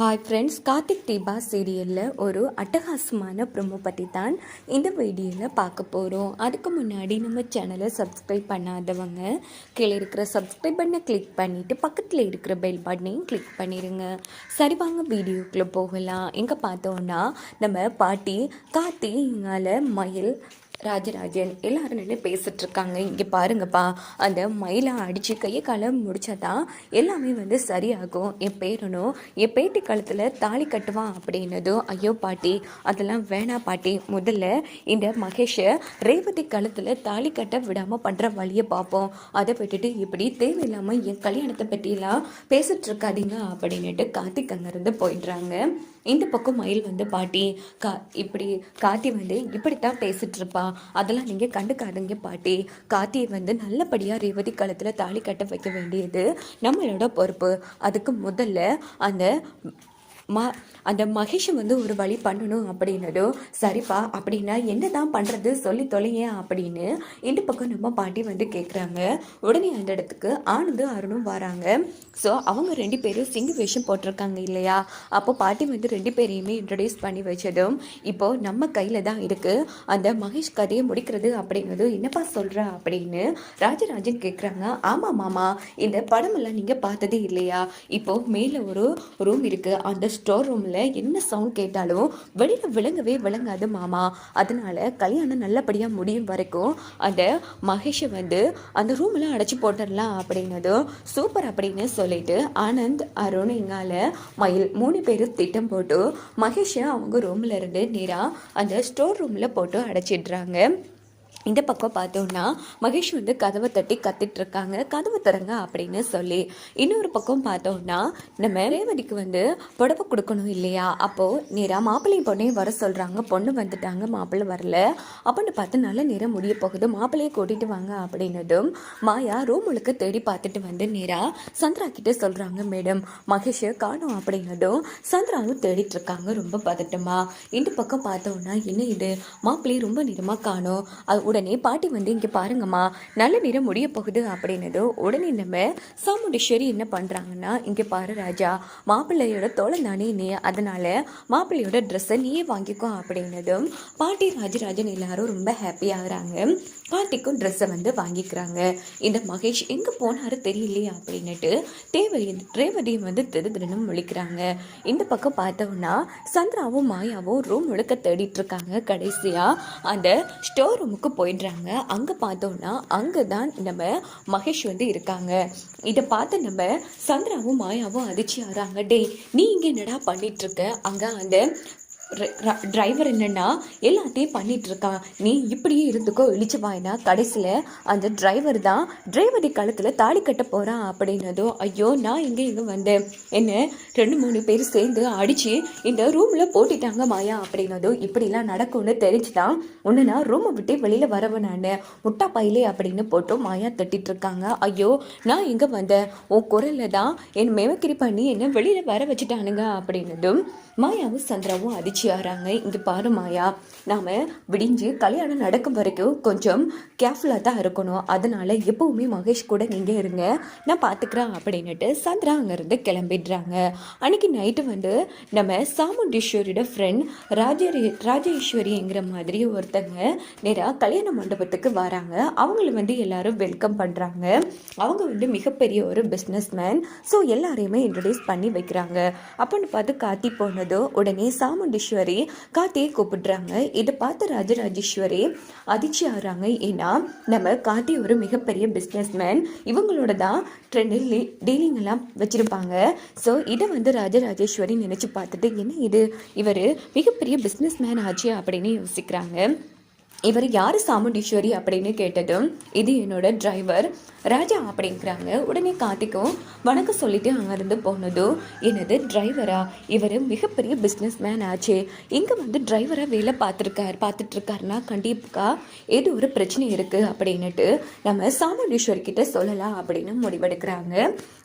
Hi friends Karthik Deepa சீரியலில் ஒரு அட்டகாசமான ப்ரொமோ பற்றி தான் இந்த வீடியோவில் பார்க்க போகிறோம் அதுக்கு முன்னாடி நம்ம சேனலை சப்ஸ்கிரைப் பண்ணாதவங்க கீழே இருக்கிற சப்ஸ்கிரைப் பண்ண கிளிக் பண்ணிவிட்டு பக்கத்தில் இருக்கிற பெல் பட்டனையும் கிளிக் பண்ணிடுங்க சரி வாங்க வீடியோக்குள்ளே போகலாம். எங்கே பார்த்தோன்னா நம்ம பாட்டி கார்த்தி எங்களால் மயில் ராஜராஜன் எல்லாரும் நின்று பேசிட்டு இருக்காங்க இங்கே பாருங்கப்பா அந்த மயிலை அடித்து கையை காலை முடிச்சாதான் எல்லாமே வந்து சரியாகும். என் பேரனும் என் பேட்டி காலத்தில் தாலி கட்டுவான் அப்படின்னதும் ஐயோ பாட்டி அதெல்லாம் வேணா பாட்டி முதல்ல இந்த மகேஷை ரேவதி காலத்தில் தாலி கட்ட விடாமல் பண்ணுற வழியை பார்ப்போம் அதை விட்டுட்டு இப்படி தேவையில்லாமல் என் கல்யாணத்தை பற்றியெல்லாம் பேசிட்டு இருக்காதீங்க அப்படின்னுட்டு கார்த்திக் அங்கேருந்து போயிடுறாங்க. இந்த பக்கம் மயில் வந்து பாட்டி கா இப்படி கார்த்தி வந்து இப்படித்தான் பேசிட்டு இருப்பா அதெல்லாம் நீங்கள் கண்டுக்காதீங்க பாட்டி. கார்த்தியை வந்து நல்லபடியாக ரேவதி காலத்தில் தாலி கட்ட வைக்க வேண்டியது நம்மளோட பொறுப்பு. அதுக்கு முதல்ல அந்த ம அந்த மகேஷை வந்து ஒரு வழி பண்ணணும் அப்படின்னதும் சரிப்பா அப்படின்னா என்ன தான் பண்ணுறது சொல்லி தொலையேன் அப்படின்னு இந்த பக்கம் நம்ம பாட்டி வந்து கேட்குறாங்க உடனே அந்த இடத்துக்கு ஆனந்தும் அருணும் வராங்க. ஸோ அவங்க ரெண்டு பேரும் சிங்கு வேஷம் போட்டிருக்காங்க இல்லையா? அப்போ பாட்டி வந்து ரெண்டு பேரையுமே இன்ட்ரடியூஸ் பண்ணி வச்சதும் இப்போது நம்ம கையில் தான் இருக்குது அந்த மகேஷ் கதையை முடிக்கிறது அப்படிங்கிறது என்னப்பா சொல்கிற அப்படின்னு ராஜராஜன் கேட்குறாங்க ஆமாம் மாமா இந்த படமெல்லாம் நீங்கள் பார்த்ததே இல்லையா? இப்போது மேலே ஒரு ரூம் இருக்குது அந்த ஸ்டோர் ரூமில் என்ன சவுண்ட் கேட்டாலும் வெளியில் விளங்கவே விளங்காது மாமா. அதனால கல்யாணம் நல்லபடியாக முடியும் வரைக்கும் அந்த மகேஷை வந்து அந்த ரூமெல்லாம் அடைச்சி போட்டுடலாம் அப்படின்னதும் சூப்பர் அப்படின்னு சொல்லி சொல்லிட்டு ஆனந்த் அருண் இங்கால மயில் மூணு பேரும் திட்டம் போட்டு மகேஷை அவங்க ரூமில் இருந்து நேராக அந்த ஸ்டோர் ரூமில் போட்டு அடைச்சிடுறாங்க. இந்த பக்கம் பார்த்தோம்னா மகேஷ் வந்து கதவை தட்டி கத்திட்டு இருக்காங்க கதவை திறங்க அப்படின்னு சொல்லி இன்னொரு பக்கம் பார்த்தோம்னா நம்ம ரேவதிக்கு வந்து புடவை கொடுக்கணும் இல்லையா? அப்போது நேராக மாப்பிள்ளையும் பொண்ணையும் வர சொல்கிறாங்க பொண்ணு வந்துட்டாங்க. மாப்பிள்ளை வரல. அப்படின்னு பார்த்து நல்ல நேரம் முடிய போகுது. மாப்பிள்ளையை கூட்டிகிட்டு வாங்க அப்படின்னதும் மாயா ரூம் முழுக்க தேடி பார்த்துட்டு வந்து நேராக சந்திரா கிட்ட சொல்கிறாங்க மேடம் மகேஷை காணும் அப்படின்னதும் சந்திராவும் தேடிட்டு இருக்காங்க ரொம்ப பதட்டமா. இந்த பக்கம் பார்த்தோம்னா என்ன இது? மாப்பிள்ளையை ரொம்ப நேரமாக காணும். அது உடனே பாட்டி வந்து இங்கே பாருங்கம்மா நல்ல நேரம் முடிய போகுது அப்படின்னதும் உடனே நம்ம சாமுண்டீஸ்வரி என்ன பண்ணுறாங்கன்னா இங்கே பாரு ராஜா மாப்பிள்ளையோட தோழன் தானே நீ அதனால மாப்பிள்ளையோட ட்ரெஸ்ஸை நீயே வாங்கிக்கோ அப்படின்னதும் பாட்டி ராஜராஜன் எல்லாரும் ரொம்ப ஹாப்பி ஆகுறாங்க. பாட்டிக்கும் ட்ரெஸ்ஸை வந்து வாங்கிக்கிறாங்க. இந்த மகேஷ் எங்கே போனாரு தெரியலையே அப்படின்னுட்டு தேவதி ரேவதியும் வந்து திரு திருன்னு முழிக்கிறாங்க. இந்த பக்கம் பார்த்தோம்னா சந்திராவும் மாயாவும் ரூம் முழுக்க தேடிட்டு இருக்காங்க கடைசியாக அந்த ஸ்டோர் ரூமுக்கு போயிடுறாங்க. அங்கே பார்த்தோம்னா அங்கே தான் நம்ம மகேஷ் வந்து இருக்காங்க. இதை பார்த்து நம்ம சந்திராவும் மாயாவும் அதிர்ச்சி ஆகிறாங்க டே நீ இங்கே என்னடா பண்ணிட்டு இருக்க? அங்கே அந்த டிரைவர் என்னன்னா எல்லாத்தையும் பண்ணிட்டு இருக்கான் நீ இப்படியே இருந்துக்கோ இழிச்சு வாயினா கடைசியில் அந்த டிரைவர் தான் டிரைவரி காலத்தில் தாலி கட்ட போகிறான் அப்படின்னதும் ஐயோ நான் இங்கே இங்கே வந்தேன்? என்ன? ரெண்டு மூணு பேர் சேர்ந்து அடித்து இந்த ரூமில் போட்டுட்டாங்க மாயா அப்படின்னதும் இப்படிலாம் நடக்கும்னு தெரிஞ்சுதான் ஒன்று நான் ரூமை விட்டு வெளியில் வரவன் நான். முட்டா பையிலே அப்படின்னு போட்டு மாயா தட்டிட்டு இருக்காங்க ஐயோ நான் இங்கே வந்தேன்? உன் குரலில் தான் என் மேவக்கிரி பண்ணி என்னை வெளியில் வர வச்சுட்டானுங்க அப்படின்னதும் மாயாவும் சந்திராவும் அடிச்சு ஆகிறாங்க. இங்கே பாரு மாயா நாம் விடிஞ்சு கல்யாணம் நடக்கும் வரைக்கும் கொஞ்சம் கேர்ஃபுல்லாக தான் இருக்கணும். அதனால் எப்பவுமே மகேஷ் கூட நீங்கள் இருங்க நான் பார்த்துக்கிறேன் அப்படின்னுட்டு சந்திரா அங்கேருந்து கிளம்பிடுறாங்க. அன்னைக்கு நைட்டு வந்து நம்ம சாமுண்டீஸ்வரியோட ஃப்ரெண்ட் ராஜரி ராஜேஸ்வரிங்கிற மாதிரி ஒருத்தங்க நேராக கல்யாண மண்டபத்துக்கு வராங்க. அவங்கள வந்து எல்லாரும் வெல்கம் பண்ணுறாங்க அவங்க வந்து மிகப்பெரிய ஒரு பிஸ்னஸ் மேன் ஸோ எல்லாரையுமே இன்ட்ரடியூஸ் பண்ணி வைக்கிறாங்க. அப்படின்னு பார்த்து காத்தி போனதோ உடனே சாமுண்டீஸ்வரி கார்த்தியை கூப்பிடுறாங்க. இதை பார்த்து ராஜராஜேஸ்வரி அதிர்ச்சி ஆகிறாங்க. ஏன்னா நம்ம கார்த்தி ஒரு மிகப்பெரிய பிஸ்னஸ்மேன் இவங்களோட தான் ட்ரெண்டில் டீலிங் எல்லாம் வச்சுருப்பாங்க. ஸோ இதை வந்து ராஜராஜேஸ்வரி நினச்சி பார்த்துட்டு என்ன இது? இவர் மிகப்பெரிய பிஸ்னஸ் மேன் ஆச்சு அப்படின்னு யோசிக்கிறாங்க. இவர் யார் சாமுண்டீஸ்வரி அப்படின்னு கேட்டதும் இது என்னோட டிரைவர் ராஜா அப்படிங்கிறாங்க. உடனே கார்த்திக்கும் வணக்கம் சொல்லிட்டு அங்கேருந்து போனதும் எனது டிரைவரா இவர் மிகப்பெரிய பிஸ்னஸ் மேன் ஆச்சு. இங்கே வந்து டிரைவராக வேலை பார்த்துருக்காரு பார்த்துட்ருக்காருனா கண்டிப்பாக ஏதோ ஒரு பிரச்சனை இருக்குது அப்படின்னுட்டு நம்ம சாமுண்டீஸ்வரி கிட்ட சொல்லலாம் அப்படின்னு முடிவெடுக்கிறாங்க.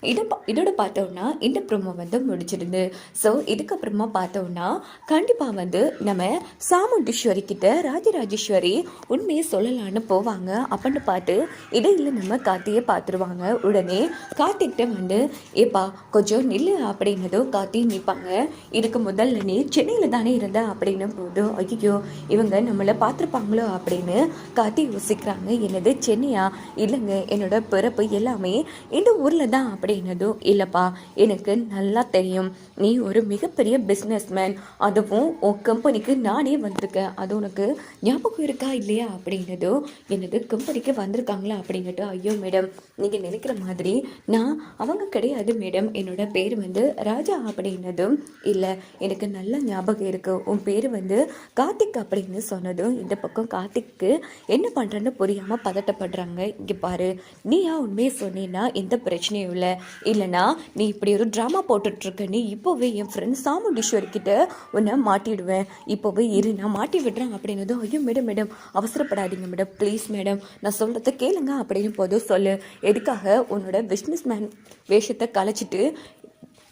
இதை பா- இதோட பார்த்தோம்னா இந்த ப்ரொமோ வந்து முடிச்சிருந்து ஸோ இதுக்கப்புறமா பார்த்தோம்னா கண்டிப்பாக வந்து நம்ம சாமுண்டீஸ்வரி கிட்ட ராஜராஜேஸ்வரி ஈஸ்வரி உண்மையை சொல்லலான்னு போவாங்க. அப்படின்னு பார்த்து இடையில நம்ம கார்த்தியை பார்த்துருவாங்க உடனே கார்த்திக்கிட்ட வந்து ஏப்பா கொஞ்சம் நில்லு அப்படின்னதும் கார்த்தி நிற்பாங்க இதுக்கு முதல்ல நீ சென்னையில் தானே இருந்த அப்படின்னும் போது ஐயோ இவங்க நம்மளை பார்த்துருப்பாங்களோ அப்படின்னு கார்த்தி யோசிக்கிறாங்க. என்னது சென்னையா? இல்லைங்க என்னோட பிறப்பு எல்லாமே இந்த ஊரில் தான் அப்படின்னதும் இல்லைப்பா எனக்கு நல்லா தெரியும். நீ ஒரு மிகப்பெரிய பிஸ்னஸ்மேன் அதுவும் உன் கம்பெனிக்கு நானே வந்திருக்கேன். அது உனக்கு ஞாபகம் இருக்கு? இல்லையா அப்படின்னதும் என்னது கம்பெனிக்கு வந்திருக்காங்களா அப்படின்னுட்டு ஐயோ மேடம் நீங்கள் நினைக்கிற மாதிரி நான் அவங்க கிடையாது மேடம் என்னோட பேர் வந்து ராஜா அப்படின்னதும் இல்லை எனக்கு நல்ல ஞாபகம் இருக்குது உன் பேர் வந்து கார்த்திக் அப்படின்னு சொன்னதும் இந்த பக்கம் கார்த்திக்கு என்ன பண்ணுறேன்னு புரியாமல் பதட்டப்படுறாங்க. இங்கே பாரு நீயா உண்மையை சொன்னீன்னா எந்த பிரச்சனையும் இல்லை. இல்லைனா நீ இப்படி ஒரு ட்ராமா போட்டுட்ருக்க நீ இப்போவே என் ஃப்ரெண்ட் சாமுண்டீஸ்வரி கிட்ட உன்னை மாட்டிடுவேன். இப்போவே இரு நான் மாட்டி விடுறேன் அப்படின்னதும் ஐயோ மேடம் மேடம் அவசரப்படாதீங்க மேடம் ப்ளீஸ் மேடம். நான் சொல்கிறத கேளுங்க அப்படின்னு போதும் சொல்லு. எதுக்காக உன்னோட பிஸ்னஸ் மேன் வேஷத்தை கலைச்சிட்டு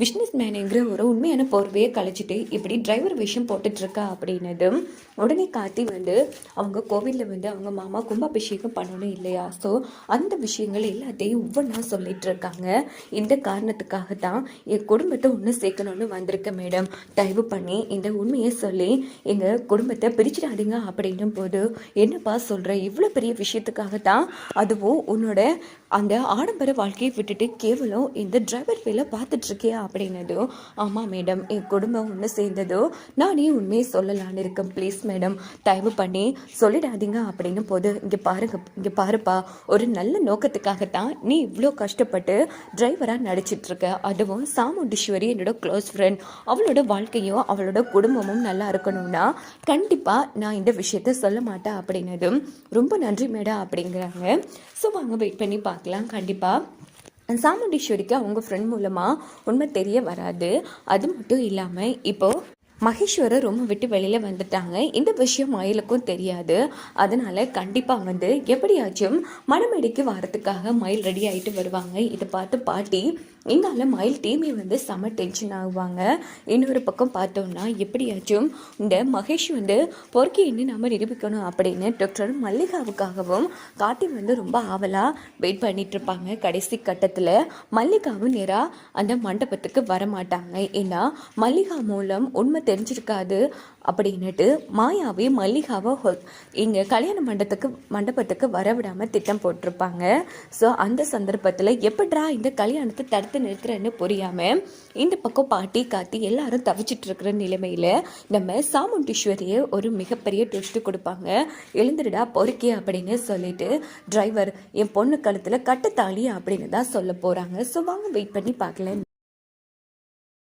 பிஸ்னஸ் மேனுங்கிற ஒரு உண்மையான போர்வையை கழிச்சிட்டு இப்படி டிரைவர் விஷயம் போட்டுட்ருக்கா அப்படின்னதும் உடனே கார்த்தி வந்து அவங்க கோவிலில் வந்து அவங்க மாமா கும்பாபிஷேகம் பண்ணணும் இல்லையா? ஸோ அந்த விஷயங்கள் எல்லாத்தையும் ஒவ்வொன்றா சொல்லிட்டு இருக்காங்க இந்த காரணத்துக்காக தான் என் குடும்பத்தை ஒன்று சேர்க்கணும்னு வந்திருக்கேன் மேடம். தயவு பண்ணி இந்த உண்மையை சொல்லி எங்கள் குடும்பத்தை பிரிச்சிடாதீங்க அப்படின்னும் போது என்னப்பா சொல்கிற இவ்வளோ பெரிய விஷயத்துக்காக தான் அதுவும் உன்னோட அந்த ஆடம்பர வாழ்க்கையை விட்டுட்டு கேவலம் இந்த டிரைவர் வேலை பார்த்துட்ருக்கியா அப்படின்னதும் ஆமாம் மேடம் என் குடும்பம் ஒன்று சேர்ந்ததோ நானே உண்மையை சொல்லலான்னு இருக்கேன். ப்ளீஸ் மேடம் தயவு பண்ணி சொல்லிடாதீங்க. அப்படின்னு போது இங்கே பாருங்க இங்கே பாருப்பா ஒரு நல்ல நோக்கத்துக்காகத்தான் நீ இவ்வளோ கஷ்டப்பட்டு டிரைவராக நடிச்சிட்ருக்க அதுவும் சாமுண்டீஸ்வரி என்னோட க்ளோஸ் ஃப்ரெண்ட் அவளோட வாழ்க்கையும் அவளோட குடும்பமும் நல்லா இருக்கணும்னா கண்டிப்பாக நான் இந்த விஷயத்த சொல்ல மாட்டேன். அப்படின்னதும் ரொம்ப நன்றி மேடம் அப்படிங்கிறாங்க. ஸோ வாங்க வெயிட் பண்ணி பார்க்கலாம் கண்டிப்பாக சாமுண்டீஸ்வரிக்கு அவங்க ஃப்ரெண்ட் மூலமாக உண்மை தெரிய வராது. அது மட்டும் இல்லாமல் இப்போது மகேஸ்வரர் ரொம்ப விட்டு வெளியில் வந்துட்டாங்க. இந்த விஷயம் மயிலுக்கும் தெரியாது. அதனால் கண்டிப்பாக வந்து எப்படியாச்சும் மணமேடைக்கு வரத்துக்காக மயில் ரெடி ஆகிட்டு வருவாங்க. இதை பார்த்து பாட்டி இதனால் மயில் டீமே வந்து செம டென்ஷன் ஆகுவாங்க. இன்னொரு பக்கம் பார்த்தோம்னா எப்படியாச்சும் இந்த மகேஷ் வந்து பொறுக்கின்னு நம்ம நிரூபிக்கணும் அப்படின்னு டாக்டர் மல்லிகாவுக்காகவும் காட்டி வந்து ரொம்ப ஆவலாக வெயிட் பண்ணிட்டு இருப்பாங்க கடைசி கட்டத்தில். மல்லிகாவும் நேராக அந்த மண்டபத்துக்கு வரமாட்டாங்க. ஏன்னா மல்லிகா மூலம் உண்மை தெரிஞ்சிருக்காது அப்படின்னுட்டு மாயாவே மல்லிகாவை இங்கே கல்யாண மண்டபத்துக்கு மண்டபத்துக்கு வரவிடாமல் திட்டம் போட்டிருப்பாங்க. ஸோ அந்த சந்தர்ப்பத்தில் எப்படிரா இந்த கல்யாணத்தை தடுத்து நிறுத்துறேன்னு புரியாமல் இந்த பக்கம் பாட்டி காத்தி எல்லாரும் தவிச்சிட்டு இருக்கிற நிலைமையில் நம்ம சாமுண்டீஸ்வரியை ஒரு மிகப்பெரிய ட்விஸ்ட் கொடுப்பாங்க. எழுந்துடுடா பொறுக்கி அப்படின்னு சொல்லிட்டு டிரைவர் என் பொண்ணு கழுத்தில் கட்டுத்தாளி அப்படின்னு தான் சொல்ல போகிறாங்க ஸோ வாங்க வெயிட் பண்ணி பார்க்கல.